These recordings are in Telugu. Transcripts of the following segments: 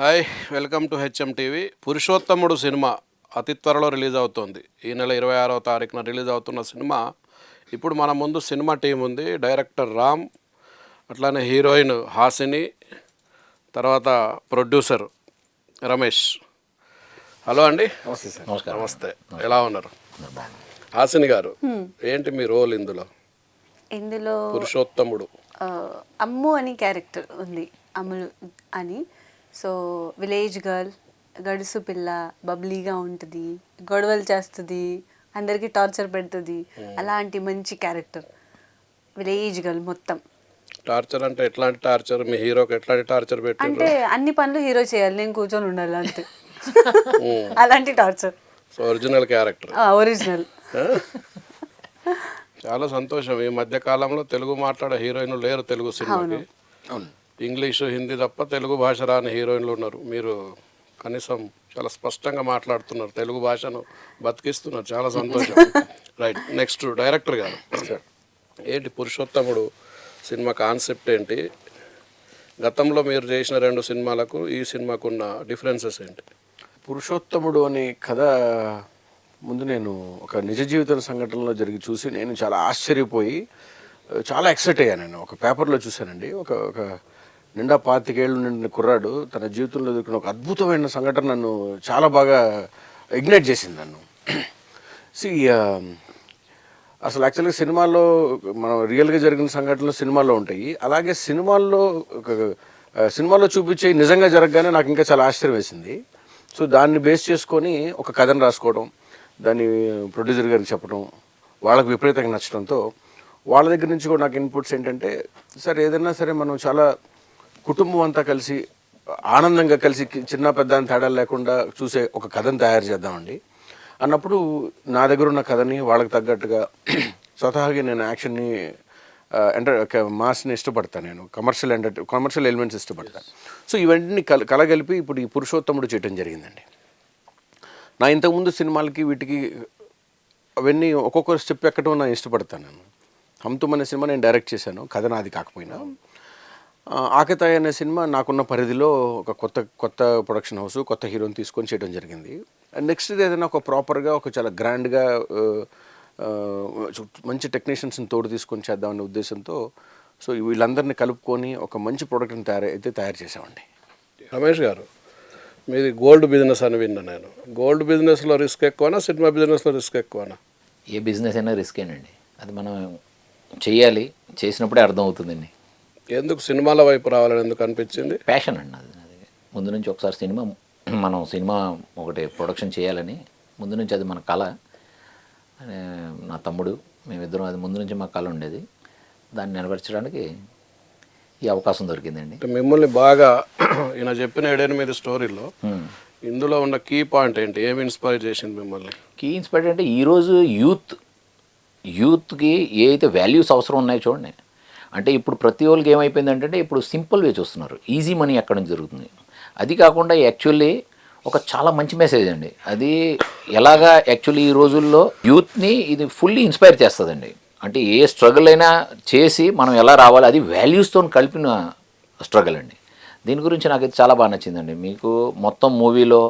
Hi welcome to HM TV. Purushothamudu cinema అతి త్వరలో రిలీజ్ అవుతుంది. ఈ నెల ఇరవై ఆరవ తారీఖున రిలీజ్ అవుతున్న సినిమా. ఇప్పుడు మన ముందు సినిమా టీం ఉంది. డైరెక్టర్ రామ్ అట్లానే హీరోయిన్ హాసిని తర్వాత ప్రొడ్యూసర్ రమేష్. హలో అండి. నమస్కారం. నమస్తే. ఎలా ఉన్నారు? హాసిని గారు ఏంటి మీ రోల్ ఇందులో? ఇందులో పురుషోత్తముడు. అమ్ము అని క్యారెక్టర్ ఉంది. అమ్ములు అని. సో విలేజ్ గర్ల్ గడుసు పిల్ల బబ్లీగా ఉంటుంది గొడవలు చేస్తుంది అందరికీ టార్చర్ పెడుతుంది. అలాంటి మంచి క్యారెక్టర్. విలేజ్ గర్ల్ మొత్తం. టార్చర్ అంటే ఎట్లాంటి టార్చర్? మీ హీరోకి ఎట్లాంటి టార్చర్ పెట్టారు అంటే అన్ని పనులు హీరో చేయాలి. నేను కూర్చొని ఉండాలి అంతే. అలాంటి torture. So original character. Original. చాలా సంతోషం. ఈ మధ్య కాలంలో తెలుగు మాట్లాడే హీరోయిన్లు లేరు తెలుగు సినిమాకి. ఇంగ్లీషు హిందీ తప్ప తెలుగు భాష రాని హీరోయిన్లు ఉన్నారు. మీరు కనీసం చాలా స్పష్టంగా మాట్లాడుతున్నారు. తెలుగు భాషను బతికిస్తున్నారు. చాలా సంతోషం. రైట్ నెక్స్ట్ డైరెక్టర్ గారు. ఏంటి పురుషోత్తముడు సినిమా కాన్సెప్ట్ ఏంటి? గతంలో మీరు చేసిన రెండు సినిమాలకు ఈ సినిమాకు ఉన్న డిఫరెన్సెస్ ఏంటి? పురుషోత్తముడు అనే కథ ముందు నేను ఒక నిజ జీవిత సంఘటనలో జరిగి చూసి నేను చాలా ఆశ్చర్యపోయి చాలా ఎక్సైట్ అయ్యాను నేను. ఒక పేపర్లో చూశానండి. ఒక ఒక నిండా పాతికేళ్ళు నిండిన కుర్రాడు తన జీవితంలో ఎదుర్కొన్న ఒక అద్భుతమైన సంఘటన నన్ను చాలా బాగా ఇగ్నైట్ చేసింది నన్ను. సి um, అసలు యాక్చువల్గా సినిమాల్లో మనం రియల్గా జరిగిన సంఘటనలు సినిమాల్లో ఉంటాయి. అలాగే సినిమాల్లో ఒక సినిమాల్లో సినిమాలో చూపించే నిజంగా జరగగానే నాకు ఇంకా చాలా ఆశ్చర్యం వేసింది. సో దాన్ని బేస్ చేసుకొని ఒక కథను రాసుకోవడం దాన్ని ప్రొడ్యూసర్ గారికి చెప్పడం వాళ్ళకి విపరీతంగా నచ్చడంతో వాళ్ళ దగ్గర నుంచి కూడా నాకు ఇన్పుట్స్ ఏంటంటే సరే ఏదైనా సరే మనం చాలా కుటుంబం అంతా కలిసి ఆనందంగా కలిసి చిన్న పెద్ద అని తేడా లేకుండా చూసే ఒక కథను తయారు చేద్దామండి. అన్నప్పుడు నా దగ్గర ఉన్న కథని వాళ్ళకి తగ్గట్టుగా స్వతహాగా నేను యాక్షన్ని ఎంటర్ మాస్ని ఇష్టపడతాను నేను. కమర్షియల్ ఎంటర్ కమర్షియల్ ఎలిమెంట్స్ ఇష్టపడతాను. సో ఇవన్నీ కల కలగలిపి ఇప్పుడు ఈ పురుషోత్తముడు చేయటం జరిగిందండి. నా ఇంతకుముందు సినిమాలకి వీటికి అవన్నీ ఒక్కొక్క స్టెప్ ఎక్కడం నేను ఇష్టపడతాను నేను. హమ్తుమ్ అనే సినిమా నేను డైరెక్ట్ చేశాను. కథ నాది కాకపోయినా. ఆ, ఆకతాయి అనే సినిమా నాకున్న పరిధిలో ఒక కొత్త కొత్త ప్రొడక్షన్ హౌస్ కొత్త హీరోని తీసుకొని చేయడం జరిగింది. నెక్స్ట్ ఏదైనా ఒక ప్రాపర్గా ఒక చాలా గ్రాండ్గా మంచి టెక్నీషియన్స్ని తోడు తీసుకొని చేద్దామనే ఉద్దేశంతో సో వీళ్ళందరినీ కలుపుకొని ఒక మంచి ప్రోడక్ట్ని తయారు అయితే తయారు చేసామండి రమేష్ గారు మీది గోల్డ్ బిజినెస్ అని విన్నా నేను. గోల్డ్ బిజినెస్లో రిస్క్ ఎక్కువనా సినిమా బిజినెస్లో రిస్క్ ఎక్కువనా? ఏ బిజినెస్ అయినా రిస్కేనండి అది మనం చేయాలి చేసినప్పుడే అర్థం అవుతుందండి ఎందుకు సినిమాల వైపు రావాలని ఎందుకు అనిపించింది? ప్యాషన్ అండి అది ముందు నుంచి ఒకసారి సినిమా మనం సినిమా ఒకటి ప్రొడక్షన్ చేయాలని ముందు నుంచి అది మన కళ. నా తమ్ముడు మేమిద్దరం అది ముందు నుంచి మా కళ ఉండేది. దాన్ని నెరవేర్చడానికి ఈ అవకాశం దొరికిందండి. మిమ్మల్ని బాగా ఈయన చెప్పిన ఏడెనిమిది స్టోరీలో. ఇందులో ఉన్న కీ పాయింట్ ఏంటి? ఏమి ఇన్స్పైర్ చేసింది మిమ్మల్ని? కీ ఇన్స్పైర్ అంటే ఈరోజు యూత్ యూత్కి ఏ అయితే వాల్యూస్ అవసరం ఉన్నాయో చూడండి. అంటే ఇప్పుడు ప్రతి వాళ్ళకి ఏమైపోయిందంటే ఇప్పుడు సింపుల్ వే చూస్తున్నారు. ఈజీ మనీ ఎక్కడ నుంచి జరుగుతుంది? అది కాకుండా యాక్చువల్లీ ఒక చాలా మంచి మెసేజ్ అండి. అది ఎలాగా యాక్చువల్లీ ఈ రోజుల్లో యూత్ని ఇది ఫుల్లీ ఇన్స్పైర్ చేస్తుందండి. అంటే ఏ స్ట్రగుల్ అయినా చేసి మనం ఎలా రావాలి అది వాల్యూస్తో కలిపిన స్ట్రగుల్ అండి. దీని గురించి నాకు ఇది చాలా బాగా నచ్చిందండి. మీకు మొత్తం మూవీలో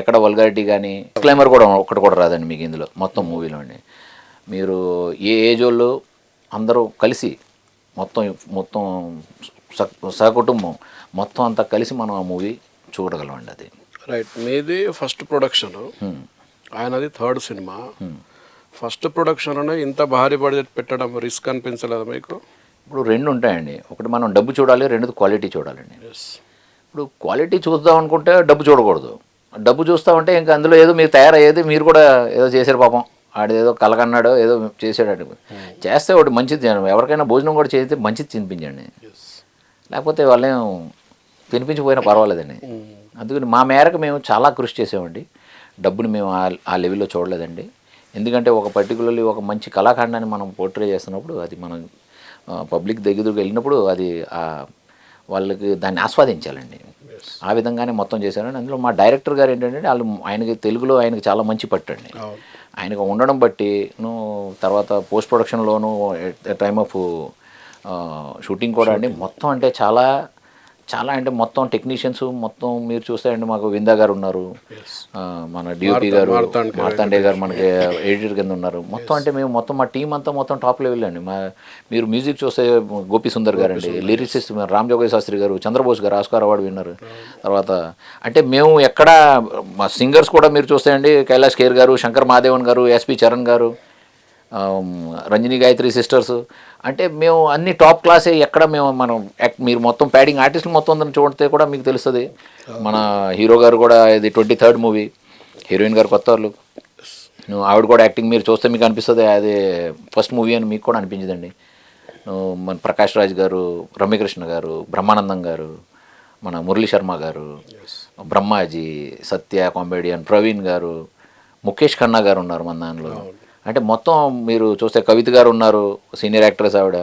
ఎక్కడ వల్గారిటీ కానీ క్లైమర్ కూడా ఒక్కటి కూడా రాదండి మీకు ఇందులో మొత్తం మూవీలో అండి. మీరు ఏ ఏజ్ వాళ్ళు అందరూ కలిసి మొత్తం మొత్తం స- సహకుటుంబం మొత్తం అంతా కలిసి మనం ఆ మూవీ చూడగలమండి అది. రైట్ మీది ఫస్ట్ ప్రొడక్షన్ హ్మ్. ఆయనది థర్డ్ సినిమా ఫస్ట్ ప్రొడక్షన్లోనే ఇంత భారీ బడ్జెట్ పెట్టడం రిస్క్ అనిపించలేదు మీకు? ఇప్పుడు రెండు ఉంటాయండి. ఒకటి మనం డబ్బు చూడాలి రెండోది క్వాలిటీ చూడాలండి. ఇప్పుడు క్వాలిటీ చూద్దాం అనుకుంటే డబ్బు చూడకూడదు. డబ్బు చూస్తామంటే ఇంకా అందులో ఏదో మీరు తయారయ్యేది మీరు కూడా ఏదో చేశారు పాపం. ఆడు ఏదో కలగన్నాడో ఏదో చేసాడు చేస్తే ఒకటి మంచిది. ఎవరికైనా భోజనం కూడా చేస్తే మంచిది తినిపించండి. లేకపోతే వాళ్ళేం తినిపించకపోయినా పర్వాలేదండి. అందుకని మా మేరకు మేము చాలా కృషి చేసామండి. డబ్బుని మేము ఆ- లెవెల్లో చూడలేదండి. ఎందుకంటే ఒక పర్టికులర్లీ ఒక మంచి కళాఖండాన్ని మనం పోర్ట్రే చేస్తున్నప్పుడు అది మనం పబ్లిక్ దగ్గరకు వెళ్ళినప్పుడు అది వాళ్ళకి దాన్ని ఆస్వాదించాలండి. ఆ విధంగానే మొత్తం చేశారండి. అందులో మా డైరెక్టర్ గారు ఏంటంటే వాళ్ళు ఆయనకి తెలుగులో ఆయనకి చాలా మంచి పట్టండి. ఆయనకు ఉండడం బట్టి నువ్వు తర్వాత పోస్ట్ ప్రొడక్షన్లోను టైమ్ ఆఫ్ షూటింగ్ కూడా అండి. మొత్తం అంటే చాలా చాలా అంటే మొత్తం టెక్నీషియన్స్ మొత్తం మీరు చూస్తే అండి మాకు విందా గారు ఉన్నారు. మన డిఓపి గారు మార్తాండ గారు మనకి ఎడిటర్ కింద ఉన్నారు. మొత్తం అంటే మేము మొత్తం మా టీం అంతా మొత్తం టాప్ లెవెల్ అండి. మా మీరు మ్యూజిక్ చూస్తే గోపి సుందర్ గారు అండి లిరిసిస్ట్ రామ్ జోగయ్య శాస్త్రి గారు చంద్రబోస్ గారు ఆస్కార్ అవార్డు విన్నారు. తర్వాత అంటే మేము ఎక్కడ మా సింగర్స్ కూడా మీరు చూస్తే అండి కైలాష్ ఖేర్ గారు శంకర్ మహాదేవన్ గారు ఎస్పి చరణ్ గారు రంజని గాయత్రి సిస్టర్స్. అంటే మేము అన్ని టాప్ క్లాసే ఎక్కడ మేము మనం యాక్ట్ మీరు మొత్తం ప్యాడింగ్ ఆర్టిస్టులు మొత్తం అందరం చూడితే కూడా మీకు తెలుస్తుంది. మన హీరో గారు కూడా ఇది ట్వంటీ థర్డ్ మూవీ. హీరోయిన్ గారు కొత్త వాళ్ళు. నువ్వు ఆవిడ కూడా యాక్టింగ్ మీరు చూస్తే మీకు అనిపిస్తుంది. అది ఫస్ట్ మూవీ అని మీకు కూడా అనిపించదండి. మన ప్రకాష్ రాజ్ గారు రమ్యకృష్ణ గారు బ్రహ్మానందం గారు మన మురళీ శర్మ గారు బ్రహ్మాజీ సత్య కామెడియన్ ప్రవీణ్ గారు ముఖేష్ ఖన్నా గారు ఉన్నారు మన దానిలో అంటే మొత్తం మీరు చూస్తే కవిత గారు ఉన్నారు సీనియర్ యాక్ట్రెస్ ఆవిడ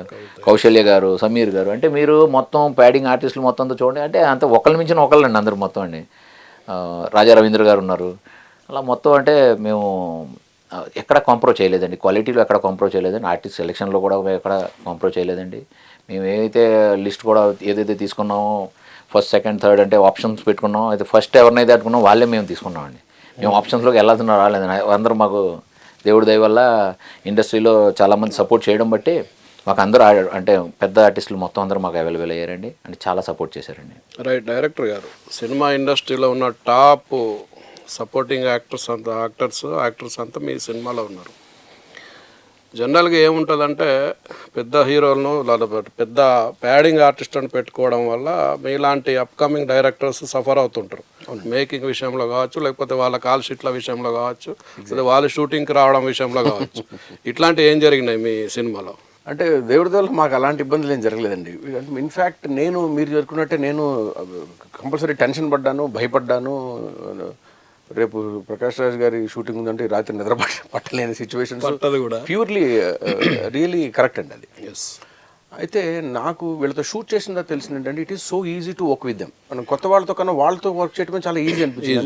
కౌశల్య గారు సమీర్ గారు. అంటే మీరు మొత్తం ప్యాడింగ్ ఆర్టిస్టులు మొత్తం అంతా చూడండి. అంటే అంత ఒకళ్ళ మించిన ఒకళ్ళండి అందరూ మొత్తం అండి. రాజా రవీంద్ర గారు ఉన్నారు. అలా మొత్తం అంటే మేము ఎక్కడ కాంప్రో చేయలేదండి. క్వాలిటీలో ఎక్కడ కాంప్రో చేయలేదండి. ఆర్టిస్ట్ సెలెక్షన్లో కూడా ఎక్కడ కాంప్రో చేయలేదండి. మేము ఏదైతే లిస్ట్ కూడా ఏదైతే తీసుకున్నామో ఫస్ట్ సెకండ్ థర్డ్ అంటే ఆప్షన్స్ పెట్టుకున్నాం అయితే ఫస్ట్ ఎవరినైతే పెట్టుకున్నాం వాళ్ళే మేము తీసుకున్నామండి. మేము ఆప్షన్స్లోకి వెళ్ళాల్సిన రాలేదండి అందరూ మాకు దేవుడి దయ వల్ల ఇండస్ట్రీలో చాలామంది సపోర్ట్ చేయడం బట్టి మాకు అందరూ అంటే పెద్ద ఆర్టిస్టులు మొత్తం అందరూ మాకు అవైలబుల్ అయ్యారండి. అంటే చాలా సపోర్ట్ చేశారండి. రైట్ డైరెక్టర్ గారు. సినిమా ఇండస్ట్రీలో ఉన్న టాప్ సపోర్టింగ్ యాక్టర్స్ అంతా యాక్టర్స్ యాక్టర్స్ అంతా మీ సినిమాలో ఉన్నారు. జనరల్గా ఏముంటుందంటే పెద్ద హీరోలను లేకపోతే పెద్ద ప్యాడింగ్ ఆర్టిస్ట్ అని పెట్టుకోవడం వల్ల మీలాంటి అప్కమింగ్ డైరెక్టర్స్ సఫర్ అవుతుంటారు. మేకింగ్ విషయంలో కావచ్చు లేకపోతే వాళ్ళ కాల్ షీట్ల విషయంలో కావచ్చు లేదా వాళ్ళు షూటింగ్కి రావడం విషయంలో కావచ్చు. ఇట్లాంటివి ఏం జరిగినాయి మీ సినిమాలో? అంటే దేవుడి వల్ల మాకు అలాంటి ఇబ్బందులు ఏం జరగలేదండి. ఇన్ఫ్యాక్ట్ నేను మీరు జరుపుకున్నట్టే నేను కంపల్సరీ టెన్షన్ పడ్డాను భయపడ్డాను. రేపు ప్రకాష్ రాజ్ గారి షూటింగ్ ఉందంటే రాత్రి నిద్ర పట్ట పట్టలేని సిచ్యువేషన్స్ పట్టదు కూడా. ప్యూర్లీ రియలీ కరెక్ట్ అండి అది. ఎస్ అయితే నాకు వీళ్ళతో షూట్ చేసిన తర్వాత తెలిసింది ఏంటంటే it is so easy to work with them మనం కొత్త వాళ్ళతో కన్నా వాళ్ళతో వర్క్ చేయడం చాలా ఈజీ అనిపించింది.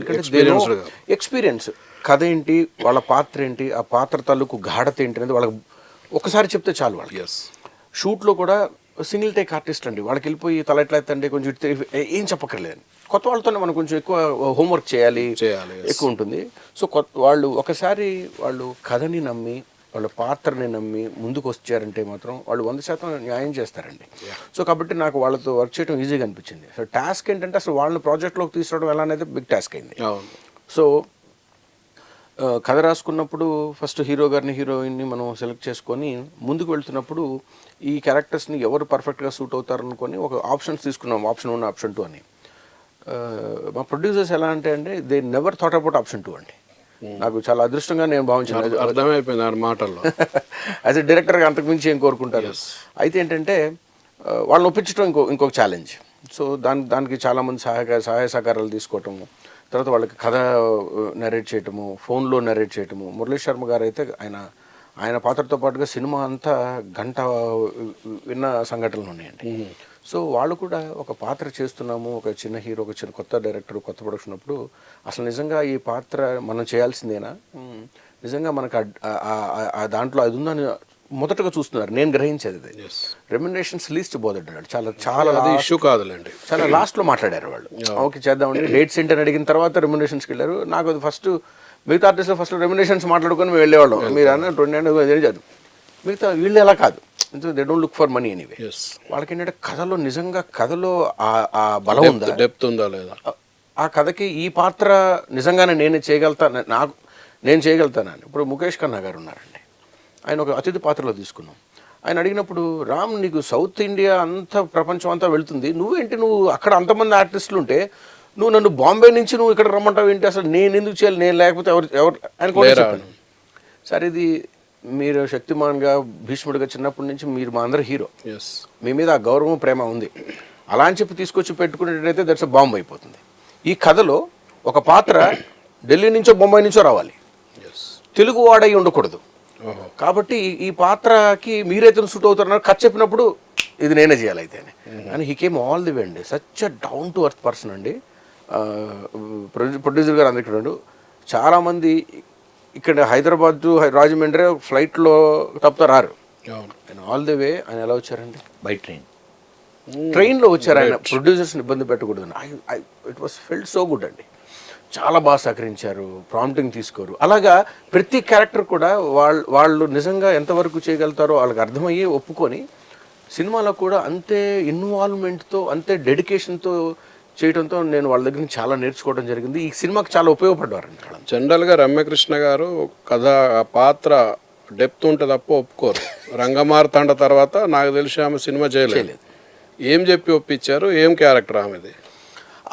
గా. ఎక్స్పీరియన్స్ కథ ఏంటి వాళ్ళ పాత్ర ఏంటి ఆ పాత్ర తాలూకు గాఢత ఏంటి అనేది వాళ్ళకి ఒకసారి చెప్తే చాలు వాళ్ళకి. షూట్లో కూడా సింగిల్ టేక్ ఆర్టిస్ట్ అండి. వాళ్ళకి వెళ్ళిపోయి తల ఎట్లా ఎత్తండి కొంచెం ఏ- చెప్పక్కర్లేదు. కొత్త వాళ్ళతోనే మనం కొంచెం ఎక్కువ హోంవర్క్ చేయాలి. ఎక్కువ ఉంటుంది. సో కొత్త వాళ్ళు ఒకసారి వాళ్ళు కథని నమ్మి వాళ్ళ పాత్రని నమ్మి ముందుకు వచ్చారంటే మాత్రం వాళ్ళు వంద శాతం న్యాయం చేస్తారండి. సో కాబట్టి నాకు వాళ్ళతో వర్క్ చేయడం ఈజీగా అనిపించింది. సో టాస్క్ ఏంటంటే అసలు వాళ్ళని ప్రాజెక్ట్లోకి తీసుకురావడం ఎలా అనేది బిగ్ టాస్క్ అయింది సో కథ రాసుకున్నప్పుడు ఫస్ట్ హీరో గారిని హీరోయిన్ని మనం సెలెక్ట్ చేసుకొని ముందుకు వెళ్తున్నప్పుడు ఈ క్యారెక్టర్స్ని ఎవరు పర్ఫెక్ట్గా సూట్ అవుతారు అనుకొని ఒక ఆప్షన్స్ తీసుకున్నాం. ఆప్షన్ వన్ ఆప్షన్ టూ అని. మా ప్రొడ్యూసర్స్ ఎలా అంటే అండి they never thought about option too అండి. నాకు చాలా అదృష్టంగా నేను భావించాను. అర్థమైపోయింది ఆ మాటల్లో. యాజ్ ఎ డైరెక్టర్గా అంతకుమించి ఏం కోరుకుంటారు? అయితే ఏంటంటే వాళ్ళని ఒప్పించడం ఇంకో ఇంకొక ఛాలెంజ్ సో దాని దానికి చాలామంది సహాయ సహాయ సహకారాలు తీసుకోవటము తర్వాత వాళ్ళకి కథ నరేట్ చేయటము ఫోన్లో నరేట్ చేయటము. మురళీ శర్మ గారు అయితే ఆయన ఆయన పాత్రతో పాటుగా సినిమా అంతా గంట విన్న సంఘటనలు ఉన్నాయండి. సో వాళ్ళు కూడా ఒక పాత్ర చేస్తున్నాము ఒక చిన్న హీరో ఒక చిన్న కొత్త డైరెక్టర్ కొత్త ప్రొడక్షన్ అప్పుడు అసలు నిజంగా ఈ పాత్ర మనం చేయాల్సిందేనా. నిజంగా మనకు దాంట్లో అది ఉందని మొదటగా చూస్తున్నారు. నేను గ్రహించేది అది. రెమ్యునరేషన్స్ లీస్ట్ బోధడ్డాడు చాలా చాలా అది ఇష్యూ కాదులేండి. చాలా లాస్ట్లో మాట్లాడారు వాళ్ళు. ఓకే చేద్దామండి డేట్స్ ఏంటని అడిగిన తర్వాత రెమ్యునరేషన్స్కి వెళ్ళారు. నాకు అది ఫస్ట్ మిగతా ఆర్టిస్ట్ ఫస్ట్ రెమ్యునరేషన్స్ మాట్లాడుకొని మేము వెళ్ళేవాళ్ళం. మీరు అన్న ట్వంటీ నైన్ మిగతా వీళ్ళు ఎలా కాదు. They don't look for money anyway వాళ్ళకి ఏంటంటే కథలో నిజంగా కథలో ఆ- ఆ బలం ఉందా? డెప్త్ ఉందా లేదా? ఆ కథకి ఈ పాత్ర నిజంగానే నేను చేయగలుగుతా నాకు నేను చేయగలుగుతానని ఇప్పుడు ముఖేష్ ఖన్నా గారు ఉన్నారండి. ఆయన ఒక అతిథి పాత్రలో తీసుకున్నాం. ఆయన అడిగినప్పుడు రామ్ నీకు సౌత్ ఇండియా అంతా ప్రపంచం అంతా వెళ్తుంది. నువ్వేంటి నువ్వు అక్కడ అంతమంది ఆర్టిస్టులు ఉంటే నువ్వు నన్ను బాంబే నుంచి నువ్వు ఇక్కడ రమ్మంటావు ఏంటి అసలు నేను ఎందుకు చేయాలి? నేను లేకపోతే ఎవరు ఎవరు ఆయన కూడా? చెప్పాను సరే ఇది మీరు శక్తిమాన్గా భీష్ముడిగా చిన్నప్పటి నుంచి మీరు మా అందరు హీరో. మీ మీద ఆ గౌరవం ప్రేమ ఉంది. అలా అని చెప్పి తీసుకొచ్చి పెట్టుకునేటైతే దట్స్ బాంబు అయిపోతుంది. ఈ కథలో ఒక పాత్ర ఢిల్లీ నుంచో బొంబాయి నుంచో రావాలి. తెలుగు వాడై ఉండకూడదు. కాబట్టి ఈ- పాత్రకి మీరైతే సూట్ అవుతారన్నారు. కథ చెప్పినప్పుడు ఇది నేనే చేయాలి అయితే అని. అని he came all the way అండి such down to earth person అండి. ప్రొడ్యూసర్ గారు అందరికీ ఉన్నాడు చాలామంది ఇక్కడ హైదరాబాద్ టు రాజమండ్రి ఫ్లైట్లో తప్ప రారు. ఆయన ఆల్ ది వే ఆయన ఎలా వచ్చారండి? బై ట్రైన్ ట్రైన్లో వచ్చారు ఆయన. ప్రొడ్యూసర్స్ని ఇబ్బంది పెట్టకూడదని. I it was felt so good అండి. చాలా బాగా సహకరించారు. ప్రాంప్టింగ్ తీసుకోరు. అలాగా ప్రతి క్యారెక్టర్ కూడా వాళ్ళు వాళ్ళు నిజంగా ఎంతవరకు చేయగలుగుతారో వాళ్ళకి అర్థమయ్యి ఒప్పుకొని సినిమాలో కూడా అంతే ఇన్వాల్వ్మెంట్తో అంతే డెడికేషన్తో చేయడంతో నేను వాళ్ళ దగ్గర నుంచి చాలా నేర్చుకోవడం జరిగింది. ఈ సినిమాకి చాలా ఉపయోగపడ్డారండి. జనరల్గా రమ్యకృష్ణ గారు కథ ఆ పాత్ర డెప్త్ ఉంటే తప్ప ఒప్పుకోరు. రంగమార్తాండ తర్వాత నాకు తెలిసి ఆమె సినిమా చేయలేదు. ఏం చెప్పి ఒప్పించారు? ఏం క్యారెక్టర్ ఆమెది?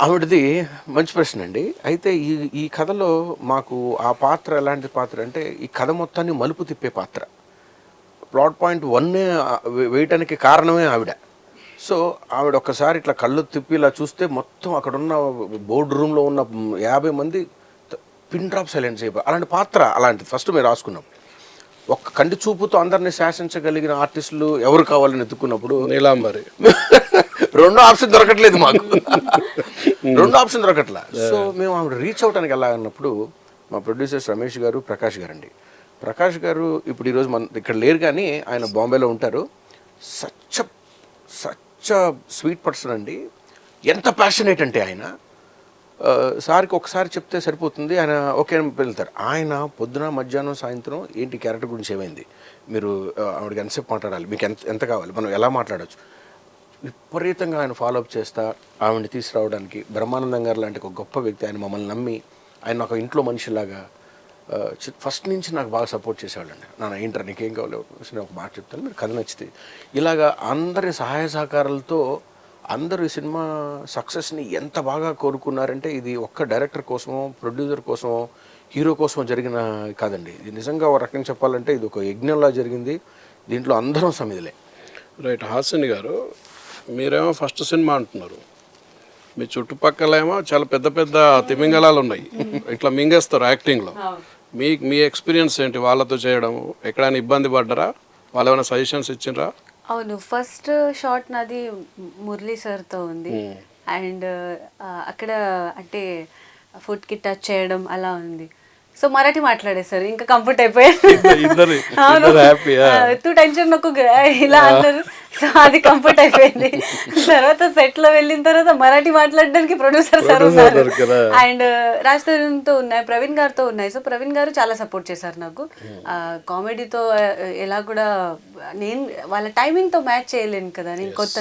ఆవిడది మంచి ప్రశ్న అండి. అయితే ఈ ఈ కథలో మాకు ఆ పాత్ర ఎలాంటి పాత్ర అంటే ఈ కథ మొత్తాన్ని మలుపు తిప్పే పాత్ర. ప్లాట్ పాయింట్ వన్నే వేయటానికి కారణమే ఆవిడ. సో ఆవిడ ఒక్కసారి ఇట్లా కళ్ళు తిప్పి ఇలా చూస్తే మొత్తం అక్కడ ఉన్న బోర్డు రూమ్లో ఉన్న యాభై మంది పిన్ డ్రాప్ సైలెన్స్ అయిపోయి అలాంటి పాత్ర అలాంటిది ఫస్ట్ మేము రాసుకున్నాం. ఒక్క కంటి చూపుతో అందరిని శాసించగలిగిన ఆర్టిస్టులు ఎవరు కావాలని ఎత్తుకున్నప్పుడు నీలాంబరి. రెండో ఆప్షన్ దొరకట్లేదు మాకు. రెండో ఆప్షన్ దొరకట్లా. సో మేము ఆవిడ రీచ్ అవడానికి వెళ్ళాలన్నప్పుడు మా ప్రొడ్యూసర్స్ రమేష్ గారు ప్రకాష్ గారు అండి ప్రకాష్ గారు ఇప్పుడు ఈరోజు మన ఇక్కడ లేరు కానీ ఆయన బాంబేలో ఉంటారు. సచ్చ సచ్చ స్వీట్ పర్సన్ అండి. ఎంత ప్యాషనేట్ అంటే ఆయన సార్కి ఒకసారి చెప్తే సరిపోతుంది. ఆయన ఓకే అని వెళ్తారు. ఆయన పొద్దున మధ్యాహ్నం సాయంత్రం ఏంటి క్యారెక్టర్ గురించి ఏమైంది? మీరు ఆవిడకి ఎంతసేపు మాట్లాడాలి? మీకు ఎంత ఎంత కావాలి? మనం ఎలా మాట్లాడచ్చు? విపరీతంగా ఆయన ఫాలో అప్ చేస్తా ఆవిడని తీసుకురావడానికి బ్రహ్మానందం గారు లాంటి ఒక గొప్ప వ్యక్తి ఆయన మమ్మల్ని నమ్మి ఆయన ఒక ఇంట్లో మనిషిలాగా ఫస్ట్ నుంచి నాకు బాగా సపోర్ట్ చేసేవాళ్ళండి. నాన్న ఏంటర్ నీకేం కావాలో? నేను ఒక మాట చెప్తాను మీరు కథ నచ్చితే. ఇలాగా అందరి సహాయ సహకారాలతో అందరూ ఈ సినిమా సక్సెస్ని ఎంత బాగా కోరుకున్నారంటే ఇది ఒక్క డైరెక్టర్ కోసమో ప్రొడ్యూసర్ కోసమో హీరో కోసమో జరిగిన కాదండి. ఇది నిజంగా ఒక రకంగా చెప్పాలంటే ఇది ఒక యజ్ఞంలా జరిగింది. దీంట్లో అందరం సమిదిలే రైట్ హాసిని గారు మీరేమో ఫస్ట్ సినిమా అంటున్నారు. మీ చుట్టుపక్కల ఏమో చాలా పెద్ద పెద్ద తిమింగలాలు ఉన్నాయి. ఇట్లా మింగేస్తారు యాక్టింగ్లో మీ మీ ఎక్స్పీరియన్స్ ఏంటి? వాళ్ళతో చేయడం. ఎక్కడైనా ఇబ్బంది పడ్డరా? వాళ్ళు ఏమైనా సజెషన్స్ ఇచ్చిండ్రా? అవును. ఫస్ట్ షాట్ నాది మురళీ సార్తో ఉంది. అండ్ అక్కడ అంటే ఫుడ్కి టచ్ చేయడం అలా ఉంది. సో మరాఠీ మాట్లాడేశారు ఇంకా కంఫర్ట్ అయిపోయారు. టెన్షన్ నాకు ఇలా అన్నారు. సో అది కంఫర్ట్ అయిపోయింది. తర్వాత సెట్లో వెళ్ళిన తర్వాత మరాఠీ మాట్లాడడానికి ప్రొడ్యూసర్ సార్ ఉన్నారు? అండ్ రాజ్ తరుణ్తో ఉన్నాయి ప్రవీణ్ గారితో ఉన్నాయి. సో ప్రవీణ్ గారు చాలా సపోర్ట్ చేశారు నాకు. కామెడీతో ఎలా కూడా నేను వాళ్ళ టైమింగ్తో మ్యాచ్ చేయలేను కదా నేను కొత్త.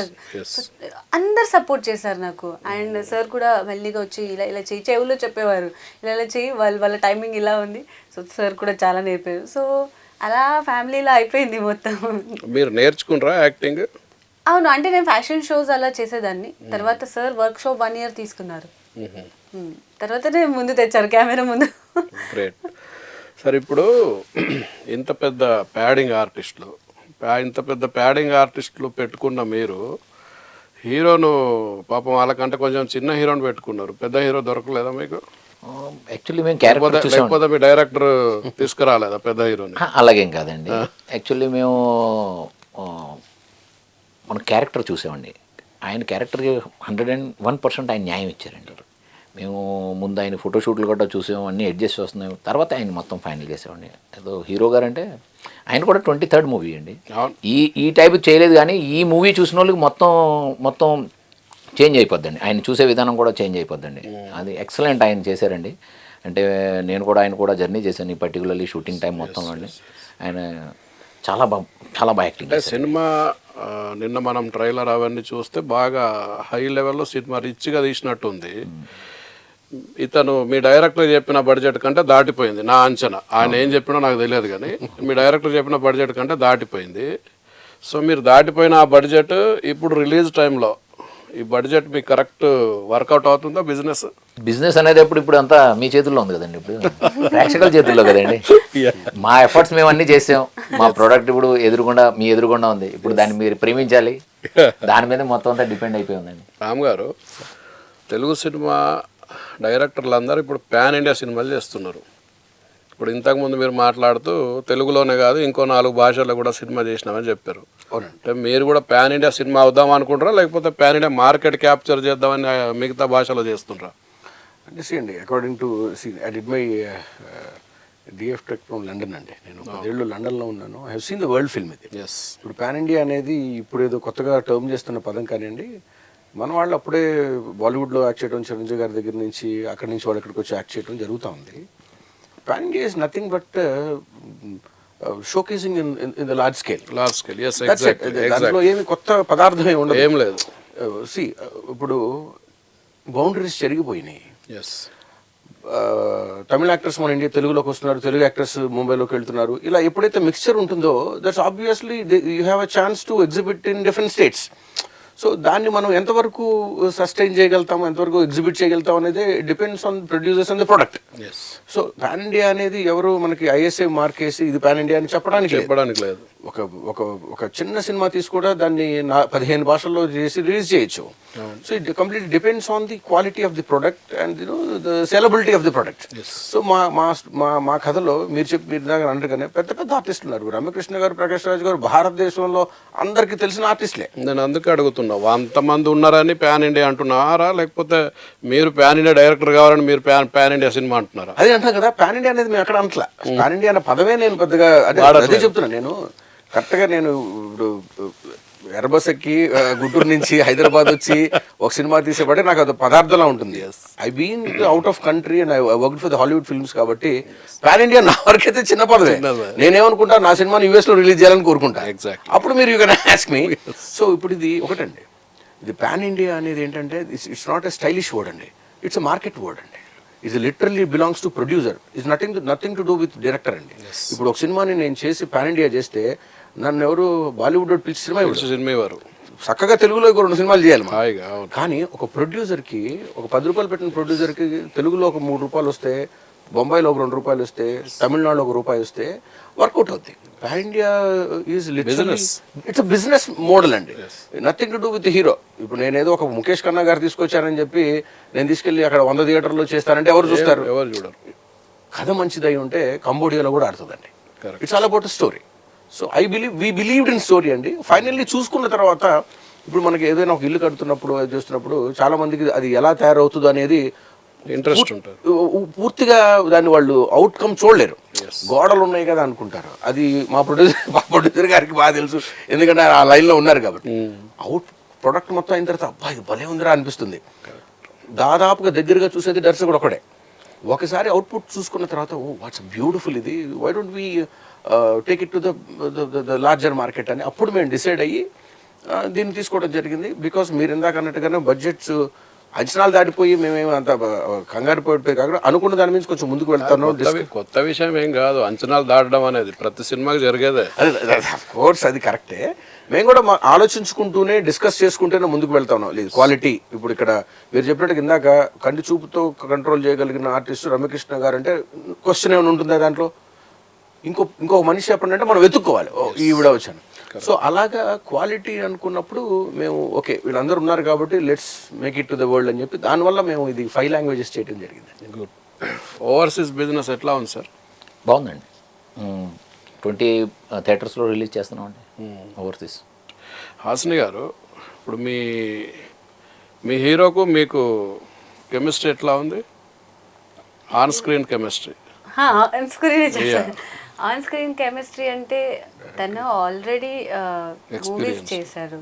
అందరు సపోర్ట్ చేశారు నాకు. అండ్ సార్ కూడా మెల్లిగా వచ్చి ఇలా ఇలా చెయ్యి చెవులో చెప్పేవారు. ఇలా ఇలా చెయ్యి వాళ్ళ వాళ్ళ టైమింగ్ ఇలా ఉంది. సో సార్ కూడా చాలా నేర్పారు. సో అలా ఫ్యామిలీలో అయిపోయింది మొత్తం. మీరు నేర్చుకున్నారా యాక్టింగ్? అవును అంటే నేను ఫ్యాషన్ షోస్ అలా చేసేదాన్ని. తర్వాత sir workshop one year తీసుకున్నారు. తర్వాత నేను ముందు తెచ్చారు కెమెరా ముందు. గ్రేట్. సరే ఇప్పుడు ఇంత పెద్ద ప్యాడింగ్ ఆర్టిస్టులు ఇంత పెద్ద ప్యాడింగ్ ఆర్టిస్టులు పెట్టుకున్న మీరు హీరోను పాపం వాళ్ళకంటే కొంచెం చిన్న హీరోని పెట్టుకున్నారు. పెద్ద హీరో దొరకలేదా మీకు? యాక్చువల్లీ మేము క్యారెక్టర్ లేకపోతే మీ డైరెక్టర్ తీసుకురాలేదా పెద్ద హీరోని? అలాగేం కాదండి. యాక్చువల్లీ మేము మన క్యారెక్టర్ చూసామండి ఆయన క్యారెక్టర్కి హండ్రెడ్ అండ్ వన్ పర్సెంట్ ఆయన న్యాయం ఇచ్చారండి. మేము ముందు ఆయన ఫోటోషూట్లు కూడా చూసాం అన్నీ అడ్జస్ట్ వస్తున్నాం తర్వాత ఆయన మొత్తం ఫైనల్ చేసామండి ఏదో హీరో గారు అంటే ఆయన కూడా ట్వంటీ థర్డ్ మూవీ అండి. ఈ ఈ టైప్ చేయలేదు కానీ ఈ మూవీ చూసిన వాళ్ళకి మొత్తం మొత్తం చేంజ్ అయిపోద్దండి. ఆయన చూసే విధానం కూడా చేంజ్ అయిపోద్దండి. అది ఎక్సలెంట్ ఆయన చేశారండి. అంటే నేను కూడా ఆయన కూడా జర్నీ చేశాను ఈ పర్టికులర్లీ షూటింగ్ టైం మొత్తం అండి. ఆయన చాలా బాగా చాలా బాగా యాక్టింగ్ సినిమా నిన్న మనం ట్రైలర్ అవన్నీ చూస్తే బాగా హై లెవెల్లో సినిమా రిచ్గా తీసినట్టు ఉంది ఇతను మీ డైరెక్టర్ చెప్పిన బడ్జెట్ కంటే దాటిపోయింది నా అంచనా. ఆయన ఏం చెప్పినా నాకు తెలియదు కానీ మీ డైరెక్టర్ చెప్పిన బడ్జెట్ కంటే దాటిపోయింది. సో మీరు దాటిపోయిన ఆ బడ్జెట్ ఇప్పుడు రిలీజ్ టైంలో ఈ బడ్జెట్ మీకు కరెక్ట్ వర్కౌట్ అవుతుందా బిజినెస్? బిజినెస్ అనేది ఎప్పుడు ఇప్పుడు అంతా మీ చేతుల్లో ఉంది కదండి ఇప్పుడు. ప్రేక్షకుల చేతుల్లో కదండి. మా ఎఫర్ట్స్ మేము అన్నీ చేసాం. మా ప్రోడక్ట్ ఇప్పుడు ఎదురుగుండా మీ ఎదురుగుండా ఉంది. ఇప్పుడు దాన్ని మీరు ప్రేమించాలి. దాని మీద మొత్తం అంతా డిపెండ్ అయిపోయి ఉందండి. రామ్ గారు తెలుగు సినిమా డైరెక్టర్లు అందరూ ఇప్పుడు పాన్ ఇండియా సినిమాలు చేస్తున్నారు. ఇప్పుడు ఇంతకుముందు మీరు మాట్లాడుతూ తెలుగులోనే కాదు ఇంకో నాలుగు భాషల్లో కూడా సినిమా చేసినామని చెప్పారు. అంటే మీరు కూడా పాన్ ఇండియా సినిమా అవుదాం అనుకుంటారా లేకపోతే పాన్ ఇండియా మార్కెట్ క్యాప్చర్ చేద్దామని మిగతా భాషలో చేస్తుండ్రా అంటే సీ అండి according to see I did my DF tech from London అండి. నేను పదేళ్ళు లండన్లో ఉన్నాను. I have seen the world film ఇది. ఎస్ ఇప్పుడు పాన్ ఇండియా అనేది ఇప్పుడు ఏదో కొత్తగా టర్మ్ చేస్తున్న పదం కానివ్వండి మన వాళ్ళు అప్పుడే బాలీవుడ్లో యాక్ట్ చేయడం చిరంజీవి గారి దగ్గర నుంచి అక్కడి నుంచి వాళ్ళు ఇక్కడికి వచ్చి యాక్ట్ చేయడం జరుగుతూ ఉంది. Pan India is nothing but showcasing in in the large scale large scale yes దాంట్లో ఎగ్జాక్ట్ ఏమి కొత్త పదార్థం ఏమి ఉండదు. ఏం లేదు. సి ఇప్పుడు బౌండరీస్ చెరిగిపోయినాయి. ఎస్ ఆ, తమిళ యాక్టర్స్ మన ఇండియా తెలుగులోకి వస్తున్నారు తెలుగు యాక్టర్స్ ముంబైలోకి వెళ్తున్నారు. ఇలా ఎప్పుడైతే మిక్స్చర్ ఉంటుందో that's obviously you have a chance to exhibit in different states so దాన్ని మనం ఎంతవరకు సస్టైన్ చేయగలుగుతాం ఎంతవరకు ఎగ్జిబిట్ చేయగలుగుతాం అనేది depends on producers and the product so pan India అనేది ఎవరు మనకి ఐఎస్ఐ మార్క్ వేసి ఇది పాన్ ఇండియా అని చెప్పడానికి. చెప్పడానికి లేదు. ఒక ఒక ఒక చిన్న సినిమా తీసి కూడా దాన్ని నా పదిహేను భాషల్లో చేసి రిలీజ్ చేయొచ్చు. So it complete depends on the quality of the product and you know the sellability of the product so మా మా మా మా కథలో మీరు చెప్పి మీరు దాకా అంటారుగానే పెద్ద పెద్ద ఆర్టిస్టులు ఉన్నారు. రమ్యకృష్ణ గారు ప్రకాష్ రాజ్ గారు భారతదేశంలో అందరికీ తెలిసిన ఆర్టిస్టులే. నేను అందుకే అడుగుతున్నా అంతమంది ఉన్నారని ప్యాన్ ఇండియా అంటున్నారా? లేకపోతే మీరు ప్యాన్ ఇండియా డైరెక్టర్ కావాలని మీరు ప్యాన్ ప్యాన్ ఇండియా సినిమా అంటున్నారా? అదే అంటాం కదా పాన్ ఇండియా అనేది మేము ఎక్కడ అంటలా పాన్ ఇండియా అనే పదమే నేను పెద్దగా అదే అదే చెప్తున్నా నేను. కరెక్ట్గా నేను ఇప్పుడు ఎర్రబస్ ఎక్కి గుంటూరు నుంచి హైదరాబాద్ వచ్చి ఒక సినిమా తీసేపడే నాకు అది పదార్థంలా ఉంటుంది. I been out of country and I work for the Hollywood films కాబట్టి పాన్ ఇండియా నా వరకైతే చిన్న పదవే. నేనేమనుకుంటా నా సినిమాని యూఎస్లో రిలీజ్ చేయాలని కోరుకుంటా. అప్పుడు మీరు you can ask me so ఇప్పుడు ఇది ఒకటండి. ఇది పాన్ ఇండియా అనేది ఏంటంటే it's not a stylish word అండి. ఇట్స్ ఎ మార్కెట్ వర్డ్ అండి. ఇది literally belongs to producer is nothing nothing to do with director అండి. ఇప్పుడు ఒక సినిమాని నేను చేసి పాన్ ఇండియా చేస్తే నన్ను ఎవరు బాలీవుడ్ పిలిచి సినిమా. సినిమా వారు చక్కగా తెలుగులో రెండు సినిమాలు చేయాలి. హాయిగా కానీ ఒక ప్రొడ్యూసర్కి ఒక పది రూపాయలు పెట్టిన ప్రొడ్యూసర్కి తెలుగులో ఒక మూడు రూపాయలు వస్తే బొంబాయిలో ఒక రెండు రూపాయలు వస్తే తమిళనాడులో ఒక రూపాయి వస్తే వర్కౌట్ అవుద్ది. Pan India is business. It's business model అండి. Nothing to do with hero ఇప్పుడు నేను ఏదో ఒక ముఖేష్ ఖన్నా గారు తీసుకొచ్చానని చెప్పి నేను తీసుకెళ్ళి అక్కడ వంద థియేటర్లో చేస్తానంటే ఎవరు చూస్తారు? ఎవరు చూడరు. కథ మంచిదై ఉంటే కంబోడియాలో కూడా ఆడుతుందండి. It's all about story so I believe we believed in story అండి. ఫైనల్లీ చూసుకున్న తర్వాత ఇప్పుడు మనకి ఏదైనా ఒక ఇల్లు కడుతున్నప్పుడు అది చేస్తున్నప్పుడు చాలా మందికి అది ఎలా తయారవుతుందో అనేది ఇంట్రెస్ట్ ఉంటుంది. పూర్తిగా దాన్ని వాళ్ళు అవుట్కమ్ చూడలేరు. గోడలు ఉన్నాయి కదా అనుకుంటారు. అది మా ప్రొడ్యూసర్ మా ప్రొడ్యూసర్ గారికి బాగా తెలుసు. ఎందుకంటే ఆ లైన్లో ఉన్నారు కాబట్టి. అవుట్ ప్రొడక్ట్ మొత్తం అయిన తర్వాత అబ్బా ఇది భలే ఉందిరా అనిపిస్తుంది. దాదాపుగా దగ్గరగా చూసేది దర్శకుడు ఒకడే ఒకసారి అవుట్పుట్ చూసుకున్న తర్వాత ఓ వాట్స్ బ్యూటిఫుల్ ఇది. Why don't we take it to the larger market అని. అప్పుడు మేము డిసైడ్ అయ్యి దీన్ని తీసుకోవడం జరిగింది. బికాస్ మీరు ఇందాక అన్నట్టుగానే బడ్జెట్స్ అంచనాలు దాటిపోయి మేమేమి అంత కంగారు పడిపోయి కాకుండా అనుకున్న దాని నుంచి కొంచెం ముందుకు వెళ్తాను. కొత్త విషయం ఏం కాదు. అంచనాలు దాటడం అనేది ప్రతి సినిమాకి జరిగేదే. కోర్స్ అది కరెక్టే మేము కూడా మా- ఆలోచించుకుంటూనే డిస్కస్ చేసుకుంటూనే ముందుకు వెళ్తా ఉన్నాం. లేదు క్వాలిటీ ఇప్పుడు ఇక్కడ మీరు చెప్పినట్టు ఇందాక కంటి చూపుతో కంట్రోల్ చేయగలిగిన ఆర్టిస్ట్ రమ్యకృష్ణ గారు అంటే క్వశ్చన్ ఏమైనా ఉంటుందా దాంట్లో? ఇంకో ఇంకో మనిషి చెప్పండి అంటే మనం వెతుక్కోవాలి. ఓ ఈవిడ వచ్చాను సో అలాగా క్వాలిటీ అనుకున్నప్పుడు మేము ఓకే వీళ్ళందరూ ఉన్నారు కాబట్టి let's make it to the world అని చెప్పి దానివల్ల మేము ఇది ఫైవ్ లాంగ్వేజెస్ చేయడం జరిగింది. గుడ్ ఓవర్సీస్ బిజినెస్ ఎట్లా ఉంది సార్ బాగుందండి. ట్వంటీ థియేటర్స్లో రిలీజ్ చేస్తున్నామండి ఓవర్సీస్ హాసిని గారు ఇప్పుడు మీ మీ హీరోకు మీకు కెమిస్ట్రీ ఎట్లా ఉంది? On screen chemistry on screen on screen chemistry అంటే తను ఆల్రెడీ మూవీస్ చేశారు.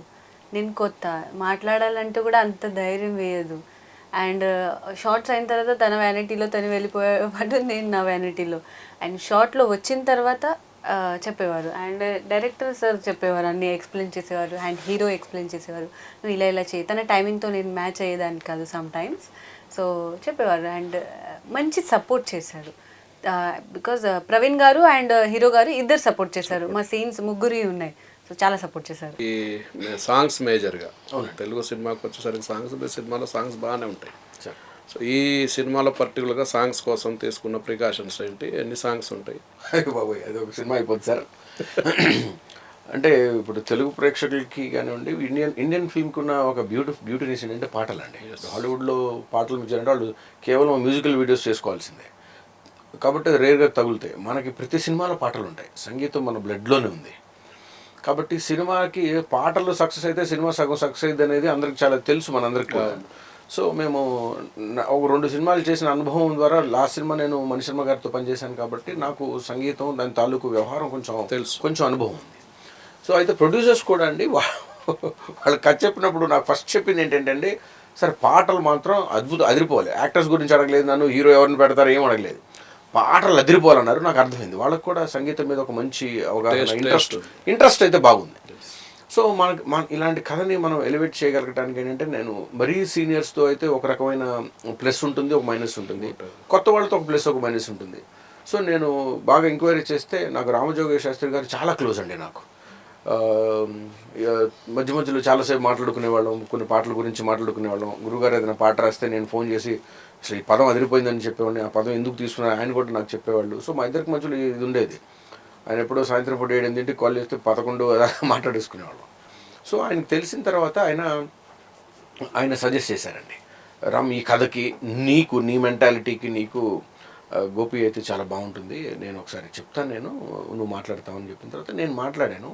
నేను కొత్త మాట్లాడాలంటే కూడా అంత ధైర్యం వేయదు. అండ్ షార్ట్స్ అయిన తర్వాత తన వ్యానిటీలో తను వెళ్ళిపోయేవాడు నేను నా వ్యానిటీలో అండ్ షార్ట్లో వచ్చిన తర్వాత చెప్పేవారు. అండ్ డైరెక్టర్ సార్ చెప్పేవారు అన్నీ ఎక్స్ప్లెయిన్ చేసేవారు. అండ్ హీరో ఎక్స్ప్లెయిన్ చేసేవారు. నువ్వు ఇలా ఇలా చేయి. తన టైమింగ్తో నేను మ్యాచ్ అయ్యేదాన్ని కాదు సమ్ టైమ్స్ సో చెప్పేవారు. అండ్ మంచి సపోర్ట్ చేశారు. Because Praveen garu and hero గారు ఇద్దరు సపోర్ట్ చేశారు. మా సీన్స్ ముగ్గురి ఉన్నాయి. సో చాలా సపోర్ట్ చేశారు. ఈ సాంగ్స్ మేజర్గా తెలుగు సినిమాకి వచ్చేసరికి సాంగ్స్ సినిమాలో సాంగ్స్ బాగానే ఉంటాయి. సో ఈ సినిమాలో పర్టికులర్గా సాంగ్స్ కోసం తీసుకున్న ప్రికాషన్స్ ఏంటి? ఎన్ని సాంగ్స్ ఉంటాయి? అయ్యో బాబోయ్ అది ఒక సినిమా అయిపోతుంది సార్. అంటే ఇప్పుడు తెలుగు ప్రేక్షకులకి కానివ్వండి ఇండియన్ ఇండియన్ ఫిల్మ్కి ఉన్న ఒక బ్యూటి బ్యూటీనెస్ ఏంటంటే పాటలు అండి హాలీవుడ్లో పాటలు ఇచ్చారంటే వాళ్ళు కేవలం మ్యూజికల్ వీడియోస్ చేసుకోవాల్సిందే. కాబట్టి రేర్గా తగులుతాయి. మనకి ప్రతి సినిమాలో పాటలు ఉంటాయి. సంగీతం మన బ్లడ్లోనే ఉంది. కాబట్టి సినిమాకి పాటలు సక్సెస్ అయితే సినిమా సగం సక్సెస్ అయింది అనేది అందరికి చాలా తెలుసు మనందరికి సో మేము ఒక రెండు సినిమాలు చేసిన అనుభవం ద్వారా లాస్ట్ సినిమా నేను మణిశర్మ గారితో పనిచేశాను కాబట్టి నాకు సంగీతం దాని తాలూకు వ్యవహారం కొంచెం తెలుసు. కొంచెం అనుభవం ఉంది. సో అయితే ప్రొడ్యూసర్స్ కూడా అండి వాళ్ళు కథ చెప్పినప్పుడు నాకు ఫస్ట్ చెప్పింది ఏంటంటే సరే పాటలు మాత్రం అద్భుతం అదిరిపోవాలి. యాక్టర్స్ గురించి అడగలేదు నన్ను హీరో ఎవరిని పెడతారో ఏం అడగలేదు. పాటలు అదిరిపోవాలన్నారు నాకు అర్థమైంది. వాళ్ళకి కూడా సంగీతం మీద ఒక మంచి అవగాహన ఇంట్రెస్ట్. ఇంట్రెస్ట్ అయితే బాగుంది. సో మనకి మన ఇలాంటి కథని మనం ఎలివేట్ చేయగలగటానికి ఏంటంటే నేను మరీ సీనియర్స్తో అయితే ఒక రకమైన ప్లస్ ఉంటుంది ఒక మైనస్ ఉంటుంది. కొత్త వాళ్ళతో ఒక ప్లస్ ఒక మైనస్ ఉంటుంది. సో నేను బాగా ఎంక్వైరీ చేస్తే నాకు రామజోగ శాస్త్రి గారు చాలా క్లోజ్ అండి నాకు. మధ్య మధ్యలో చాలాసేపు మాట్లాడుకునేవాళ్ళం కొన్ని పాటల గురించి మాట్లాడుకునేవాళ్ళం. గురుగారు ఏదైనా పాట రాస్తే నేను ఫోన్ చేసి అసలు ఈ పదం అదిరిపోయిందని చెప్పేవాడిని ఆ పదం ఎందుకు తీసుకున్నారు ఆయన కూడా నాకు చెప్పేవాళ్ళు. సో మా ఇద్దరికి మధ్యలో ఇది ఉండేది. ఆయన ఎప్పుడో సాయంత్రం పూట ఏడు ఎనిమిదింటికి కాల్ చేస్తే పదకొండు అలా మాట్లాడేసుకునేవాళ్ళం. సో ఆయనకు తెలిసిన తర్వాత ఆయన ఆయన సజెస్ట్ చేశారండి. రామ్ ఈ కథకి నీకు నీ మెంటాలిటీకి నీకు గోపి అయితే చాలా బాగుంటుంది. నేను ఒకసారి చెప్తాను నేను నువ్వు మాట్లాడతావని చెప్పిన తర్వాత నేను మాట్లాడాను.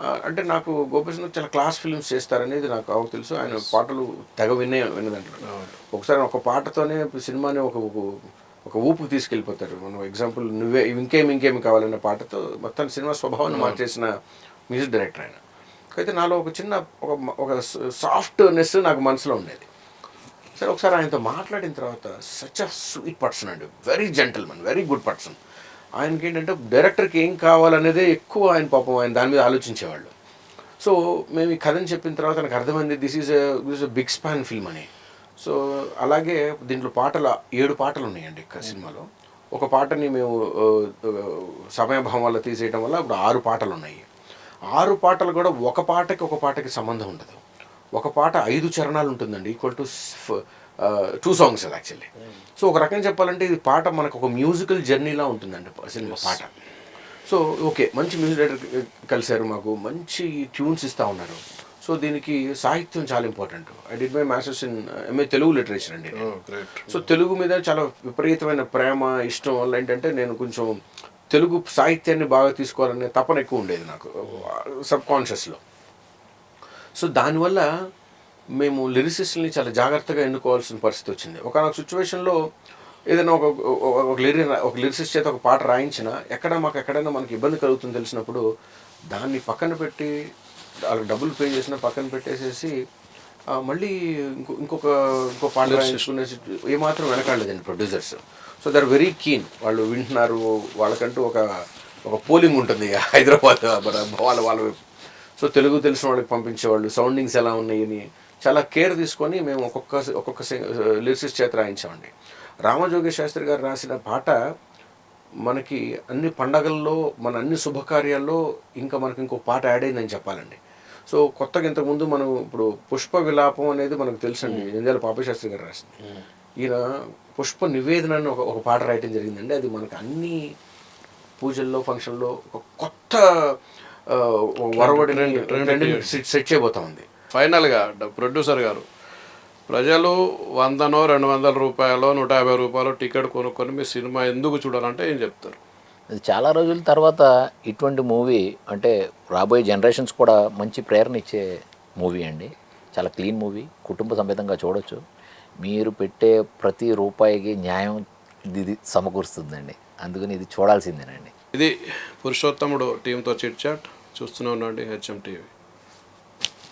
అంటే నాకు గోపీచంద్ర చాలా క్లాస్ ఫిల్మ్స్ చేస్తారనేది నాకు ఆవు తెలుసు. ఆయన పాటలు తెగ వినే విన్నదంటారు ఒకసారి ఒక పాటతోనే సినిమాని ఒక ఒక- ఒక ఊపుకు తీసుకెళ్ళిపోతారు. మనం ఎగ్జాంపుల్ నువ్వే ఇంకేం ఇంకేం కావాలన్న పాటతో మొత్తం సినిమా స్వభావాన్ని మార్చేసిన మ్యూజిక్ డైరెక్టర్ ఆయన. అయితే నాలో ఒక చిన్న ఒక ఒక సాఫ్ట్నెస్ నాకు మనసులో ఉండేది. సరే ఒకసారి ఆయనతో మాట్లాడిన తర్వాత సచ్ అ స్వీట్ పర్సన్ అండి. Very gentleman very good person ఆయనకి ఏంటంటే డైరెక్టర్కి ఏం కావాలనేదే ఎక్కువ ఆయన పాపం ఆయన దాని మీద ఆలోచించేవాళ్ళు. సో మేము ఈ కథని చెప్పిన తర్వాత నాకు అర్థమైంది this is this big span film అని. సో అలాగే దీంట్లో పాటలు ఏడు పాటలు ఉన్నాయండి సినిమాలో. ఒక పాటని మేము ఆ, సమయభావం వల్ల తీసేయడం వల్ల ఇప్పుడు ఆరు పాటలు ఉన్నాయి. ఆరు పాటలు కూడా ఒక పాటకి ఒక పాటకి సంబంధం ఉండదు. ఒక పాట ఐదు చరణాలు ఉంటుందండి ఈక్వల్ టు టూ సాంగ్స్ అది యాక్చువల్లీ సో ఒక రకంగా చెప్పాలంటే ఇది పాట మనకు ఒక మ్యూజికల్ జర్నీలా ఉంటుందండి సినిమా పాట. సో ఓకే మంచి మ్యూజిక్ డైరెక్టర్ కలిశారు మాకు మంచి ట్యూన్స్ ఇస్తూ ఉన్నారు. సో దీనికి సాహిత్యం చాలా important I did my masters in MA Telugu literature అండి సో తెలుగు మీద చాలా విపరీతమైన ప్రేమ ఇష్టం వల్ల ఏంటంటే నేను కొంచెం తెలుగు సాహిత్యాన్ని బాగా తీసుకోవాలనే తపన ఎక్కువ ఉండేది నాకు సబ్ కాన్షియస్లో సో దానివల్ల మేము లిరిసిస్ట్ని చాలా జాగ్రత్తగా ఎన్నుకోవాల్సిన పరిస్థితి వచ్చింది. ఒకనొక సిచ్యువేషన్లో ఏదైనా ఒక ఒక- ఒక లిరి ఒక లిరిసిస్ట్ చేత ఒక పాట రాయించినా ఎక్కడ మాకు ఎక్కడైనా మనకి ఇబ్బంది కలుగుతుంది తెలిసినప్పుడు దాన్ని పక్కన పెట్టి వాళ్ళకి డబ్బులు పే చేసిన పక్కన పెట్టేసేసి మళ్ళీ ఇంకో ఇంకొక ఇంకో పాట రాయించుకునే ఏమాత్రం వెనకాడలేదండి producers so they're very keen వాళ్ళు వింటున్నారు వాళ్ళకంటూ ఒక ఒక పోలింగ్ ఉంటుంది హైదరాబాద్ వాళ్ళ వాళ్ళ వైపు. సో తెలుగు తెలిసిన వాళ్ళకి పంపించేవాళ్ళు సౌండింగ్స్ ఎలా ఉన్నాయి అని చాలా కేర్ తీసుకొని మేము ఒక్కొక్క ఒక్కొక్క లిరిసిస్ట్ చేత రాయించామండి. రామజోగి శాస్త్రి గారు రాసిన పాట మనకి అన్ని పండగల్లో మన అన్ని శుభకార్యాల్లో ఇంకా మనకి ఇంకో పాట యాడ్ అయిందని చెప్పాలండి. సో కొత్తగా ఇంతకుముందు మనం ఇప్పుడు పుష్ప విలాపం అనేది మనకు తెలుసండి జంజాల పాపశాస్త్రి గారు రాసింది. ఈయన పుష్ప నివేదన అని ఒక ఒక పాట రాయటం జరిగిందండి. అది మనకు అన్ని పూజల్లో ఫంక్షన్లో ఒక కొత్త వరవడిని సెట్ చేయబోతా ఉంది. ఫైనల్గా ప్రొడ్యూసర్ గారు ప్రజలు వందనో రెండు వందల రూపాయలు నూట యాభై రూపాయలు టికెట్ కొనుక్కొని మీ సినిమా ఎందుకు చూడాలంటే ఏం చెప్తారు? అది చాలా రోజుల తర్వాత ఇటువంటి మూవీ అంటే రాబోయే జనరేషన్స్ కూడా మంచి ప్రేరణ ఇచ్చే మూవీ అండి. చాలా క్లీన్ మూవీ కుటుంబ సమేతంగా చూడొచ్చు. మీరు పెట్టే ప్రతి రూపాయికి న్యాయం ఇది సమకూరుస్తుందండి. అందుకని ఇది చూడాల్సిందేనండి. ఇది పురుషోత్తముడు టీంతో చిట్ చాట్. చూస్తూనే ఉండండి హెచ్ఎం టీవీ.